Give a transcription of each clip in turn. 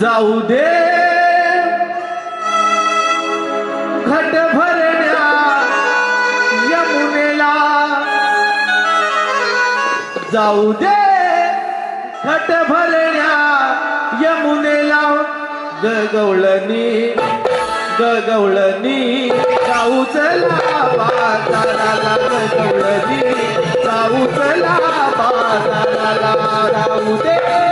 जाऊ दे. घट भरण्या यमुनेला. जाऊ दे. घट भरण्या यमुनेला. गगवळणी गगवळणी. जाऊ चला बाजाराला गगवळणी. जाऊ चला बाजाराला जाऊ दे.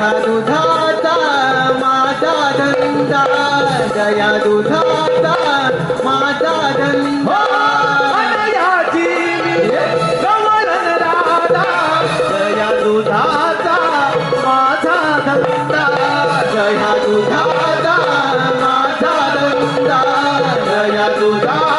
जया दुधाता माझा जया दुधाता माझा धंदा. जया दुधाता माझा धंदा. जया दुधाता माझा धंदा. जया दुधा